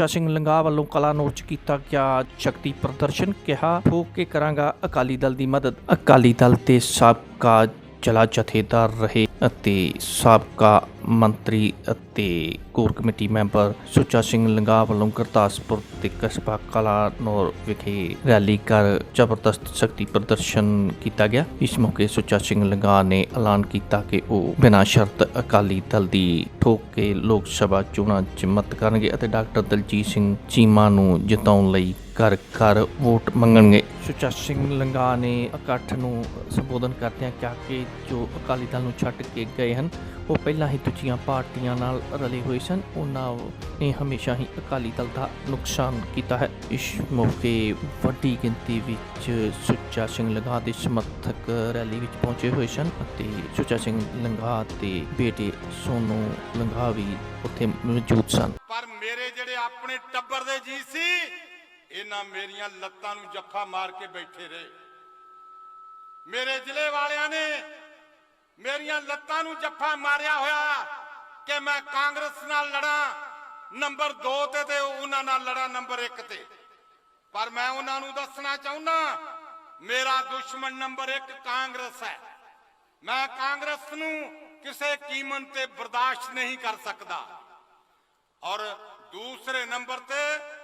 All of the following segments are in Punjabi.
ਸੁੱਚਾ ਸਿੰਘ ਲੰਗਾ ਵੱਲੋਂ ਕਲਾਨੌਰ ਚ ਕੀਤਾ ਗਿਆ ਸ਼ਕਤੀ ਪ੍ਰਦਰਸ਼ਨ, ਕਿਹਾ, ਠੋਕ ਕੇ ਕਰਾਂਗਾ ਅਕਾਲੀ ਦਲ ਦੀ ਮਦਦ। ਅਕਾਲੀ ਦਲ ਤੇ ਸਾਬਕਾ ਜਲਾ ਜਥੇਦਾਰ ਰਹੇ ਅਤੇ ਸਾਬਕਾ ਮੰਤਰੀ ਅਤੇ core committee member Sucha Singh Langa ਵੱਲੋਂ ਗੁਰਦਾਸਪੁਰ ਤੇ ਕਸਬਾ ਕਲਾਨੌਰ ਵਿਖੇ ਰੈਲੀ ਕਰ ਜ਼ਬਰਦਸਤ ਸ਼ਕਤੀ ਪ੍ਰਦਰਸ਼ਨ ਕੀਤਾ ਗਿਆ। ਇਸ ਮੌਕੇ ਸੁੱਚਾ ਸਿੰਘ ਲੰਗਾ ਨੇ ਐਲਾਨ ਕੀਤਾ ਕਿ ਉਹ ਬਿਨਾਂ ਸ਼ਰਤ ਅਕਾਲੀ ਦਲ ਦੀ ਠੋਕ ਕੇ ਲੋਕ ਸਭਾ ਚੋਣਾਂ 'ਚ ਮਤ ਕਰਨਗੇ ਅਤੇ ਡਾਕਟਰ ਦਲਜੀਤ ਸਿੰਘ ਚੀਮਾ ਨੂੰ ਜਿਤਾਉਣ ਲਈ ਘਰ ਘਰ ਵੋਟ ਮੰਗਣਗੇ। ਸੁੱਚਾ ਸਿੰਘ ਲੰਗਾ ਨੇ ਇਕੱਠ ਨੂੰ ਸੰਬੋਧਨ ਕਰਦਿਆਂ ਕਿਹਾ ਕਿ ਜੋ ਅਕਾਲੀ ਦਲ ਨੂੰ ਛੱਡ ਕੇ ਗਏ ਹਨ ਉਹ ਪਹਿਲਾਂ ਹੀ ਦੂਜੀਆਂ ਪਾਰਟੀਆਂ ਨਾਲ ਰਲੇ ਹੋਏ ਸਨ। ਉਹਨਾਂ ਨੇ ਹਮੇਸ਼ਾ ਹੀ ਅਕਾਲੀ ਦਲ ਦਾ ਨੁਕਸਾਨ ਕੀਤਾ ਹੈ। ਇਸ ਮੌਕੇ ਵੱਡੀ ਗਿਣਤੀ ਵਿੱਚ ਸੁੱਚਾ ਸਿੰਘ ਲੰਗਾ ਦੇ ਸਮਰਥਕ ਰੈਲੀ ਵਿੱਚ ਪਹੁੰਚੇ ਹੋਏ ਸਨ ਅਤੇ ਸੁੱਚਾ ਸਿੰਘ ਲੰਗਾ ਤੇ ਬੇਟੇ ਸੋਨੂ ਲੰਗਾ ਵੀ ਉੱਥੇ ਮੌਜੂਦ ਸਨ। ਪਰ ਮੇਰੇ ਜਿਹੜੇ ਆਪਣੇ ਟੱਬਰ ਦੇ ਜੀ ਸੀ ਇਹਨਾਂ ਮੇਰੀਆਂ ਲੱਤਾਂ ਨੂੰ ਜੱਫਾ ਮਾਰ ਕੇ ਬੈਠੇ ਰਹੇ। ਮੇਰੇ ਜ਼ਿਲ੍ਹੇ ਵਾਲਿਆਂ ਨੇ ਮੇਰੀਆਂ ਲੱਤਾਂ ਨੂੰ ਜੱਫਾ ਮਾਰਿਆ ਹੋਇਆ ਕਿ ਮੈਂ ਕਾਂਗਰਸ ਨਾਲ ਲੜਾਂ, ਨੰਬਰ 2 ਤੇ ਤੇ ਉਹਨਾਂ ਨਾਲ ਲੜਾਂ, ਨੰਬਰ 1 ਤੇ। ਪਰ ਮੈਂ ਉਹਨਾਂ ਨੂੰ ਦੱਸਣਾ ਚਾਹੁੰਦਾ, ਮੇਰਾ ਦੁਸ਼ਮਣ ਨੰਬਰ 1 ਕਾਂਗਰਸ ਹੈ। ਮੈਂ ਕਾਂਗਰਸ ਨੂੰ ਕਿਸੇ ਕੀਮਤ ਤੇ ਬਰਦਾਸ਼ਤ ਨਹੀਂ ਕਰ ਸਕਦਾ। ਔਰ ਦੂਸਰੇ ਨੰਬਰ ਤੇ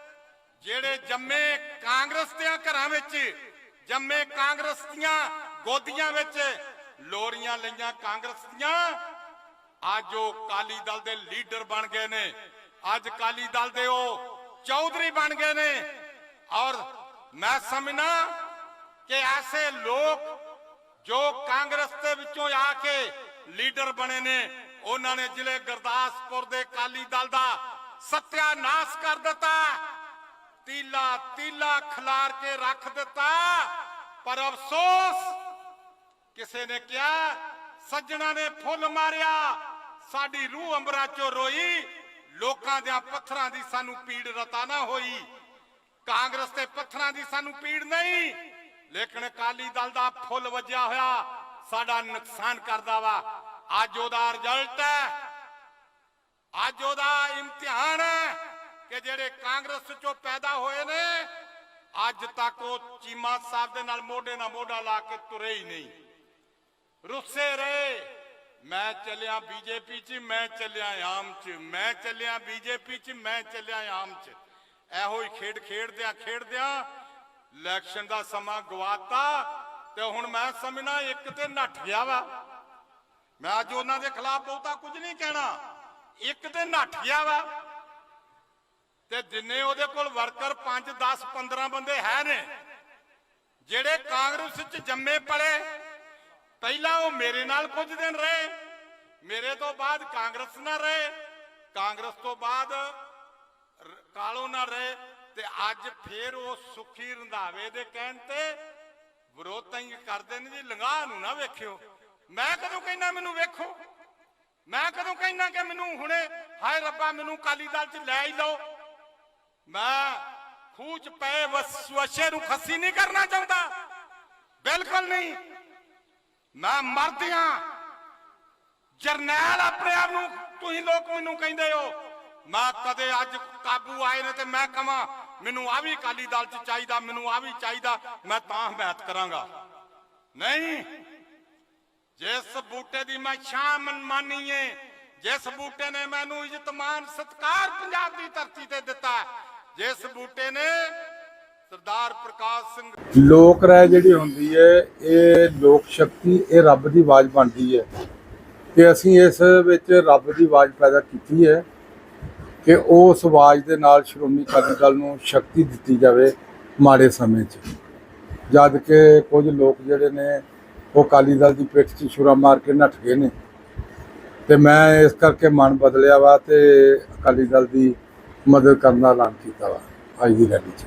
ਜਿਹੜੇ ਜੰਮੇ ਕਾਂਗਰਸ ਦੇ ਘਰਾਂ ਵਿੱਚ, ਜੰਮੇ ਕਾਂਗਰਸ ਦੀਆਂ ਗੋਦੀਆਂ ਵਿੱਚ ਲੋਰੀਆਂ ਲਈਆਂ ਕਾਂਗਰਸ ਦੀਆਂ, ਅੱਜ ਉਹ ਕਾਲੀ ਦਲ ਦੇ ਲੀਡਰ ਬਣ ਗਏ ਨੇ। ਅੱਜ ਕਾਲੀ ਦਲ ਦੇ ਉਹ ਚੌਧਰੀ ਬਣ ਗਏ ਨੇ। ਔਰ ਮੈਂ ਸਮਝਣਾ ਕਿ ਐਸੇ ਲੋਕ ਜੋ ਕਾਂਗਰਸ ਦੇ ਵਿੱਚੋਂ ਆ ਕੇ ਲੀਡਰ ਬਣੇ ਨੇ, ਉਹਨਾਂ ਨੇ ਜ਼ਿਲ੍ਹੇ ਗੁਰਦਾਸਪੁਰ ਦੇ ਕਾਲੀ ਦਲ ਦਾ ਸਤਿਆਨਾਸ਼ ਕਰ ਦਿੱਤਾ। ਤੀਲਾ ਤੀਲਾ ਖਿਲਾਰ ਕੇ ਰੱਖ ਦਿੱਤਾ। ਪਰ ਅਫਸੋਸ ਕਿਸੇ ਨੇ ਕਿਹਾ, ਸੱਜਣਾ ਨੇ ਫੁੱਲ ਮਾਰਿਆ। ਸਾਡੀ ਰੂਹ ਅੰਬਰਾਂ ਚੋਂ ਰੋਈ। ਲੋਕਾਂ ਦੇ ਪੱਥਰਾਂ ਦੀ ਸਾਨੂੰ ਪੀੜ ਰਤਾ ਨਾ ਹੋਈ। ਕਾਂਗਰਸ ਦੇ ਪੱਥਰਾਂ ਦੀ ਸਾਨੂੰ ਪੀੜ ਨਹੀਂ। ਲੇਕਿਨ ਅਕਾਲੀ ਦਲ ਦਾ ਫੁੱਲ ਵੱਜਿਆ ਹੋਇਆ। ਸਾਡਾ ਨੁਕਸਾਨ ਕਰਦਾ ਵਾ। ਅੱਜ ਉਹਦਾ ਰਿਜ਼ਲਟ ਹੈ। ਅੱਜ ਉਹਦਾ ਇਮਤਿਹਾਨ ਹੈ। ਕਿ ਜਿਹੜੇ ਕਾਂਗਰਸ ਚੋਂ ਪੈਦਾ ਹੋਏ ਨੇ, ਅੱਜ ਤੱਕ ਉਹ ਚੀਮਾ ਸਾਹਿਬ ਦੇ ਨਾਲ ਮੋਢੇ ਨਾਲ ਮੋਢਾ ਲਾ ਕੇ ਤੁਰੇ ਹੀ ਨਹੀਂ। ਰੁੱਸੇ ਰਹੇ। ਮੈਂ ਚੱਲਿਆ ਬੀਜੇਪੀ 'ਚ, ਮੈਂ ਚੱਲਿਆ ਆਮ 'ਚ, ਮੈਂ ਚੱਲਿਆ ਬੀਜੇਪੀ 'ਚ, ਮੈਂ ਚੱਲਿਆ ਆਮ 'ਚ। ਇਹੋ ਹੀ ਖੇਡ ਖੇਡਦਿਆਂ ਖੇਡਦਿਆਂ ਇਲੈਕਸ਼ਨ ਦਾ ਸਮਾਂ ਗਵਾਤਾ ਤੇ ਹੁਣ ਮੈਂ ਸਮਝਣਾ ਇੱਕ ਤੇ ਨੱਠ ਗਿਆ ਵਾ। ਮੈਂ ਅੱਜ ਉਹਨਾਂ ਦੇ ਖਿਲਾਫ ਬਹੁਤਾ ਕੁਝ ਨਹੀਂ ਕਹਿਣਾ। ਇੱਕ ਤੇ ਨੱਠ ਗਿਆ ਵਾ। ਤੇ ਜਿੰਨੇ ਉਹਦੇ ਕੋਲ ਵਰਕਰ 5 10 15 ਬੰਦੇ ਹੈ ਨੇ, ਜਿਹੜੇ ਕਾਂਗਰਸ ਚ ਜੰਮੇ ਪਲੇ, ਪਹਿਲਾਂ ਉਹ ਮੇਰੇ ਨਾਲ ਕੁਝ ਦਿਨ ਰਹੇ, ਮੇਰੇ ਤੋਂ ਬਾਅਦ ਕਾਂਗਰਸ ਨਾਲ ਰਹੇ, ਕਾਂਗਰਸ ਤੋਂ ਬਾਅਦ ਕਾਲੋ ਨਾਲ ਰਹੇ ਤੇ ਅੱਜ ਫੇਰ ਉਹ ਸੁਖੀ ਰੰਧਾਵੇ ਦੇ ਕਹਿਣ ਤੇ ਵਿਰੋਧਤਾ ਹੀ ਕਰਦੇ ਨੇ ਜੀ ਲੰਗਾਹ ਨੂੰ ਨਾ ਵੇਖਿਓ। ਮੈਂ ਕਦੋਂ ਕਹਿੰਦਾ ਮੈਨੂੰ ਵੇਖੋ? ਮੈਂ ਕਦੋਂ ਕਹਿੰਦਾ ਕਿ ਮੈਨੂੰ ਹੁਣੇ, ਹਾਏ ਰੱਬਾ ਮੈਨੂੰ ਕਾਲੀ ਦਲ ਚ ਲੈ ਹੀ ਲਓ। ਮੈਂ ਖੂਹ ਚ ਪਏ ਵਸ- ਵਸ਼ੇ ਨੂੰ ਖੱਸੀ ਨਹੀਂ ਕਰਨਾ ਚਾਹੁੰਦਾ। ਬਿਲਕੁਲ ਨਹੀਂ। ਮੈਂ ਮਰਦਿਆਂ ਜਰਨੈਲ ਆਪਣੇ ਆਪ ਨੂੰ ਤੁਸੀਂ ਲੋਕ ਮੈਨੂੰ ਕਹਿੰਦੇ ਹੋ। ਮੈਂ ਕਦੇ ਅੱਜ ਕਾਬੂ ਆਏ ਨੇ ਤੇ ਮੈਂ ਕਹਾਂ, ਮੈਨੂੰ ਆ ਵੀ ਕਾਲੀ ਦਲ ਚ ਚਾਹੀਦਾ, ਮੈਨੂੰ ਆ ਵੀ ਚਾਹੀਦਾ, ਮੈਂ ਤਾਂ ਹਮਾਇਤ ਕਰਾਂਗਾ। ਨਹੀਂ। ਜਿਸ ਬੂਟੇ ਦੀ ਮੈਂ ਛਾਂ ਮਨਮਾਨੀ ਏ ਜਿਸ ਬੂਟੇ ਨੇ ਮੈਨੂੰ ਇੱਜ਼ਤ ਮਾਨ ਸਤਕਾਰ ਪੰਜਾਬ ਦੀ ਧਰਤੀ ਤੇ ਦਿੱਤਾ ਜਿਸ ਬੂਟੇ ਨੇ ਸਰਦਾਰ ਪ੍ਰਕਾਸ਼ ਸਿੰਘ ਲੋਕ ਰਾਏ ਜਿਹੜੀ ਹੁੰਦੀ ਹੈ, ਇਹ ਲੋਕ ਸ਼ਕਤੀ, ਇਹ ਰੱਬ ਦੀ ਆਵਾਜ਼ ਬਣਦੀ ਹੈ। ਤੇ ਅਸੀਂ ਇਸ ਵਿੱਚ ਰੱਬ ਦੀ ਆਵਾਜ਼ ਪੈਦਾ ਕੀਤੀ ਹੈ ਕਿ ਉਸ ਆਵਾਜ਼ ਦੇ ਨਾਲ ਸ਼੍ਰੋਮਣੀ ਅਕਾਲੀ ਦਲ ਨੂੰ ਸ਼ਕਤੀ ਦਿੱਤੀ ਜਾਵੇ ਮਾੜੇ ਸਮੇਂ 'ਚ। ਜਦ ਕਿ ਕੁਝ ਲੋਕ ਜਿਹੜੇ ਨੇ, ਉਹ ਅਕਾਲੀ ਦਲ ਦੀ ਪਿੱਠ 'ਚ ਛੁਰਾ ਮਾਰ ਕੇ ਨੱਠ ਗਏ ਨੇ। ਤੇ ਮੈਂ ਇਸ ਕਰਕੇ ਮਨ ਬਦਲਿਆ ਵਾ ਤੇ ਅਕਾਲੀ ਦਲ ਦੀ ਮਦਦ ਕਰਨ ਦਾ ਐਲਾਨ ਕੀਤਾ ਵਾ ਅੱਜ ਦੀ ਰੈਲੀ 'ਚ।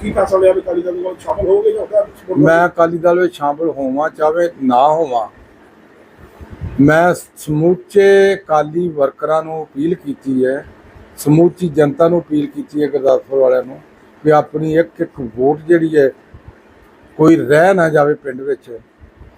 ਕੀ ਫੈਸਲਾ ਲਿਆ ਵੀ ਅਕਾਲੀ ਦਲ ਨਾਲ ਸ਼ਾਮਲ ਹੋਗੇ ਜਾਂ ਉਹਦਾ support ਮੈਂ ਅਕਾਲੀ ਦਲ ਵਿੱਚ ਸ਼ਾਮਲ ਹੋਵਾਂ ਚਾਹੇ ਨਾ ਹੋਵਾਂ ਮੈਂ ਸਮੂਚੇ ਅਕਾਲੀ ਵਰਕਰਾਂ ਨੂੰ ਅਪੀਲ ਕੀਤੀ ਹੈ ਸਮੂਚੀ ਜਨਤਾ ਨੂੰ ਅਪੀਲ ਕੀਤੀ ਹੈ ਗੁਰਦਾਸਪੁਰ ਵਾਲਿਆਂ ਨੂੰ ਵੀ ਆਪਣੀ ਇੱਕ ਇੱਕ ਵੋਟ ਜਿਹੜੀ ਹੈ ਕੋਈ ਰਹਿ ਨਾ ਜਾਵੇ ਪਿੰਡ ਵਿੱਚ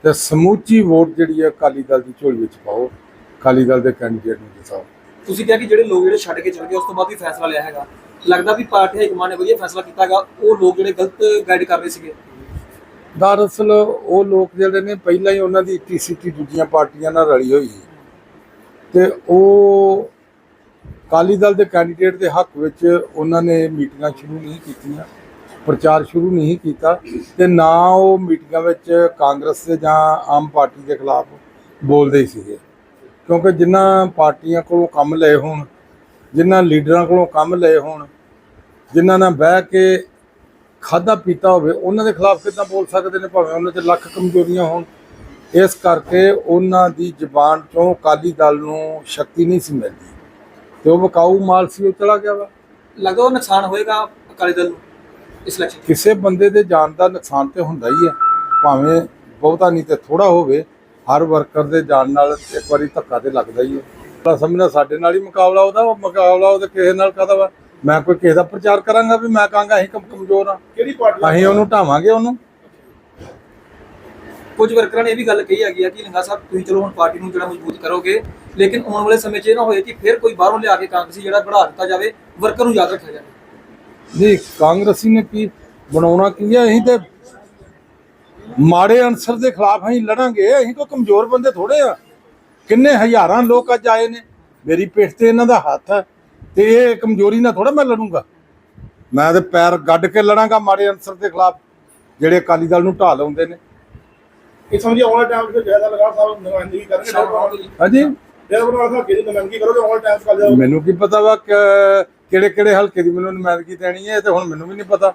ਤੇ ਸਮੂਚੀ ਵੋਟ ਜਿਹੜੀ ਹੈ ਅਕਾਲੀ ਦਲ ਦੀ ਝੋਲੀ ਵਿੱਚ ਪਾਓ ਅਕਾਲੀ ਦਲ ਦੇ ਕੈਂਡੀਡੇਟ ਨੂੰ ਜਿਤਾਓ। ਤੁਸੀਂ ਕਿਹਾ ਕਿ ਜਿਹੜੇ ਲੋਕ ਜਿਹੜੇ ਛੱਡ ਕੇ ਚਲੇ ਗਏ, ਉਸ ਤੋਂ ਬਾਅਦ ਵੀ ਫੈਸਲਾ ਲਿਆ ਹੈਗਾ। ਲੱਗਦਾ ਵੀ ਪਾਰਟੀ ਹਾਈ ਨੇ ਵਧੀਆ ਫੈਸਲਾ ਕੀਤਾ ਉਹ ਲੋਕ ਜਿਹੜੇ ਗਲਤ ਗਾਈਡ ਕਰ ਰਹੇ ਸੀਗੇ। ਦਰਅਸਲ ਉਹ ਲੋਕ ਜਿਹੜੇ ਨੇ, ਪਹਿਲਾਂ ਹੀ ਉਹਨਾਂ ਦੀ ਟੀਸੀਟੀ ਦੂਜੀਆਂ ਪਾਰਟੀਆਂ ਨਾਲ ਰਲੀ ਹੋਈ ਸੀ। ਤੇ ਉਹ ਅਕਾਲੀ ਦਲ ਦੇ ਕੈਂਡੀਡੇਟ ਦੇ ਹੱਕ ਵਿੱਚ ਉਹਨਾਂ ਨੇ ਮੀਟਿੰਗਾਂ ਸ਼ੁਰੂ ਨਹੀਂ ਕੀਤੀਆਂ, ਪ੍ਰਚਾਰ ਸ਼ੁਰੂ ਨਹੀਂ ਕੀਤਾ, ਤੇ ਨਾ ਉਹ ਮੀਟਿੰਗਾਂ ਵਿੱਚ ਕਾਂਗਰਸ ਦੇ ਜਾਂ ਆਮ ਪਾਰਟੀ ਦੇ ਖਿਲਾਫ ਬੋਲਦੇ ਸੀਗੇ। ਕਿਉਂਕਿ ਜਿਨ੍ਹਾਂ ਪਾਰਟੀਆਂ ਕੋਲੋਂ ਕੰਮ ਲਏ ਹੋਣ ਜਿਨ੍ਹਾਂ ਲੀਡਰਾਂ ਕੋਲੋਂ ਕੰਮ ਲਏ ਹੋਣ ਜਿਨ੍ਹਾਂ ਨਾਲ ਬਹਿ ਕੇ ਖਾਦਾ ਪੀਤਾ ਹੋਵੇ ਉਹਨਾਂ ਦੇ ਖਿਲਾਫ ਕਿੱਦਾਂ ਬੋਲ ਸਕਦੇ ਨੇ ਭਾਵੇਂ ਉਹਨਾਂ 'ਚ ਲੱਖ ਕਮਜ਼ੋਰੀਆਂ ਹੋਣ। ਇਸ ਕਰਕੇ ਉਹਨਾਂ ਦੀ ਜ਼ੁਬਾਨ ਚੋਂ ਅਕਾਲੀ ਦਲ ਨੂੰ ਸ਼ਕਤੀ ਨਹੀਂ ਸੀ ਮਿਲਦੀ। ਤੇ ਉਹ ਵਿਕਾਊ ਮਾਲ ਸੀ ਉਹ ਚਲਾ ਗਿਆ ਵਾ। ਲੱਗਦਾ ਉਹ ਨੁਕਸਾਨ ਹੋਏਗਾ ਅਕਾਲੀ ਦਲ ਨੂੰ ਇਸ ਇਲੈਕਸ਼ਨ ਕਿਸੇ ਬੰਦੇ ਦੇ ਜਾਨ ਦਾ ਨੁਕਸਾਨ ਤੇ ਹੁੰਦਾ ਹੀ ਹੈ। ਭਾਵੇਂ ਬਹੁਤਾ ਨਹੀਂ ਤੇ ਥੋੜਾ ਹੋਵੇ ਹਰ ਵਰਕਰ ਦੇ ਜਾਨ ਨਾਲ ਇੱਕ ਵਾਰੀ ਧੱਕਾ ਤੇ ਲੱਗਦਾ ਹੀ ਹੈ। ਤਾਂ ਸਮਝਣਾ ਸਾਡੇ ਨਾਲ ਹੀ ਮੁਕਾਬਲਾ ਉਹਦਾ ਉਹ ਮੁਕਾਬਲਾ ਉਹਦੇ ਕਿਸੇ ਨਾਲ ਕਾਹਦਾ ਵਾ? ਮੈਂ ਕੋਈ ਕਿਸੇ ਦਾ ਪ੍ਰਚਾਰ ਕਰਾਂਗਾ ਵੀ ਮੈਂ ਕਹਾਂਗਾ ਅਸੀਂ ਕਮ ਕਮਜ਼ੋਰ ਆ। ਕਿਹੜੀ ਪਾਰਟੀ ਅਸੀਂ ਉਹਨੂੰ ਢਾਵਾਂਗੇ ਉਹਨੂੰ। ਕੁਝ ਵਰਕਰਾਂ ਨੇ ਇਹ ਵੀ ਗੱਲ ਕਹੀ ਹੈਗੀ ਆ ਕਿ ਲੰਗਾ ਸਾਹਿਬ ਤੁਸੀਂ ਚਲੋ ਹੁਣ ਪਾਰਟੀ ਨੂੰ ਜਿਹੜਾ ਮਜ਼ਬੂਤ ਕਰੋਗੇ ਲੇਕਿਨ ਆਉਣ ਵਾਲੇ ਸਮੇਂ 'ਚ ਇਹ ਨਾ ਹੋਏ ਕਿ ਫਿਰ ਕੋਈ ਬਾਹਰੋਂ ਲਿਆ ਕੇ ਕਾਂਗਰਸੀ ਜਿਹੜਾ ਬਣਾ ਦਿੱਤਾ ਜਾਵੇ ਵਰਕਰ ਨੂੰ ਯਾਦ ਰੱਖਿਆ ਜਾਵੇ। ਜੀ ਕਾਂਗਰਸੀ ਨੇ ਕੀ ਬਣਾਉਣਾ ਕੀ ਹੈ ਅਸੀਂ ਤੇ ਮਾੜੇ ਅਨਸਰ ਦੇ ਖਿਲਾਫ ਅਸੀਂ ਲੜਾਂਗੇ ਅਸੀਂ ਕੋਈ ਕਮਜ਼ੋਰ ਬੰਦੇ ਥੋੜੇ ਆ। ਕਿੰਨੇ ਹਜ਼ਾਰਾਂ ਲੋਕ ਅੱਜ ਆਏ ਨੇ ਮੇਰੀ ਪਿੱਠ ਤੇ ਇਹਨਾਂ ਦਾ ਹੱਥ ਹੈ ਤੇ ਇਹ ਕਮਜ਼ੋਰੀ ਨਾਲ ਥੋੜਾ ਮੈਂ ਲੜੂੰਗਾ। ਮੈਂ ਤੇ ਪੈਰ ਗੱਡ ਕੇ ਲੜਾਂਗਾ ਮਾੜੇ ਅਨਸਰ ਦੇ ਖਿਲਾਫ ਜਿਹੜੇ ਅਕਾਲੀ ਦਲ ਨੂੰ ਢਾਹ ਲਾਉਂਦੇ ਨੇ। ਇਹ ਸਮਝੀ ਆਉਣ ਟਾਈਮ 'ਚ ਜ਼ਿਆਦਾ ਲਗਾ ਸਾਹਿਬ ਨੁਮਾਇੰਦਗੀ ਕਰਨਗੇ। ਹਾਂਜੀ। ਮੈਨੂੰ ਕੀ ਪਤਾ ਵਾ ਕਿਹੜੇ ਕਿਹੜੇ ਹਲਕੇ ਦੀ ਮੈਨੂੰ ਨੁਮਾਇੰਦਗੀ ਦੇਣੀ ਹੈ ਤੇ ਹੁਣ ਮੈਨੂੰ ਵੀ ਨਹੀਂ ਪਤਾ।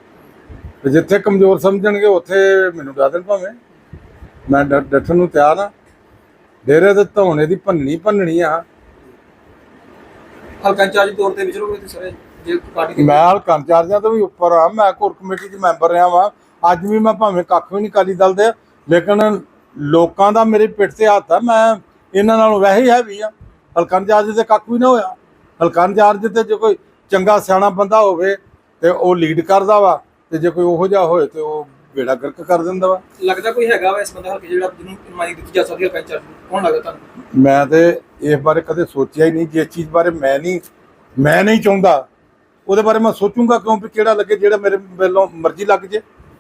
ਤੇ ਜਿੱਥੇ ਕਮਜ਼ੋਰ ਸਮਝਣਗੇ ਉੱਥੇ ਮੈਨੂੰ ਡਾ ਦੇਣ ਭਾਵੇਂ। ਮੈਂ ਡੱਠਣ ਨੂੰ ਤਿਆਰ ਹਾਂ। ਡੇਰੇ ਦੇ ਧੌਣੇ ਦੀ ਭੰਨਣੀ ਭੰਨਣੀ ਆ। ਹਲਕਾ ਇੰਚਾਰਜ ਤੌਰ ਤੇ ਵਿਚਰੋਗੇ ਤੁਸੀਂ ਸਾਰੇ ਜੇ ਪਾਰਟੀ ਦੇ ਮੈਂ ਹਲਕਾ ਇੰਚਾਰਜਾਂ ਤੋਂ ਵੀ ਉੱਪਰ ਆ ਮੈਂ ਕੋਰ ਕਮੇਟੀ 'ਚ ਮੈਂਬਰ ਰਿਹਾ ਵਾਂ। ਅੱਜ ਵੀ ਮੈਂ ਭਾਵੇਂ ਕੱਖ ਵੀ ਨਹੀਂ ਕਾਲੀ ਦਲ ਦੇ ਲੇਕਿਨ ਲੋਕਾਂ ਦਾ ਮੇਰੇ ਪਿੱਠ ਤੇ ਹੱਥ ਆ। ਮੈਂ ਇਹਨਾਂ ਨਾਲੋਂ ਵੈਸੇ ਹੀ ਹੈਵੀ ਆ। ਹਲਕਾ ਇੰਚਾਰਜ ਤੇ ਕੱਖ ਵੀ ਨਾ ਹੋਇਆ। ਹਲਕਾ ਇੰਚਾਰਜ ਤੇ ਜੇ ਕੋਈ ਚੰਗਾ ਸਿਆਣਾ ਬੰਦਾ ਹੋਵੇ ਤੇ ਉਹ ਲੀਡ ਕਰਦਾ ਵਾ। ਤੇ ਜੇ ਕੋਈ ਉਹੋ ਜਿਹਾ ਹੋਏ ਤੇ ਉਹ ਬੇੜਾ ਗਰਕ ਕਰ ਦਿੰਦਾ ਵਾ। ਲੱਗਦਾ ਕੋਈ ਹੈਗਾ ਵਾ ਇਸ ਬੰਦਾ ਹਲਕੇ ਜਿਹੜਾ ਜਿਹਨੂੰ ਨੁਮਾਇੰਦਗੀ ਦਿੱਤੀ ਜਾ ਸਕਦੀ ਹੈ ਨੂੰ? ਕੌਣ ਲੱਗਦਾ ਤੁਹਾਨੂੰ? ਮੈਂ ਤੇ ਇਸ ਬਾਰੇ ਕਦੇ ਸੋਚਿਆ ਹੀ ਨਹੀਂ ਜਿਸ ਚੀਜ਼ ਬਾਰੇ ਮੈਂ ਨਹੀਂ ਮੈਂ ਨਹੀਂ ਚਾਹੁੰਦਾ ਉਹਦੇ ਬਾਰੇ ਮੈਂ ਸੋਚੂੰਗਾ ਕਿਉਂ ਵੀ ਕਿਹੜਾ ਲੱਗੇ ਜਿਹੜਾ ਮੇਰੇ ਵੱਲੋਂ ਮਰਜ਼ੀ ਲੱਗ ਜੇ।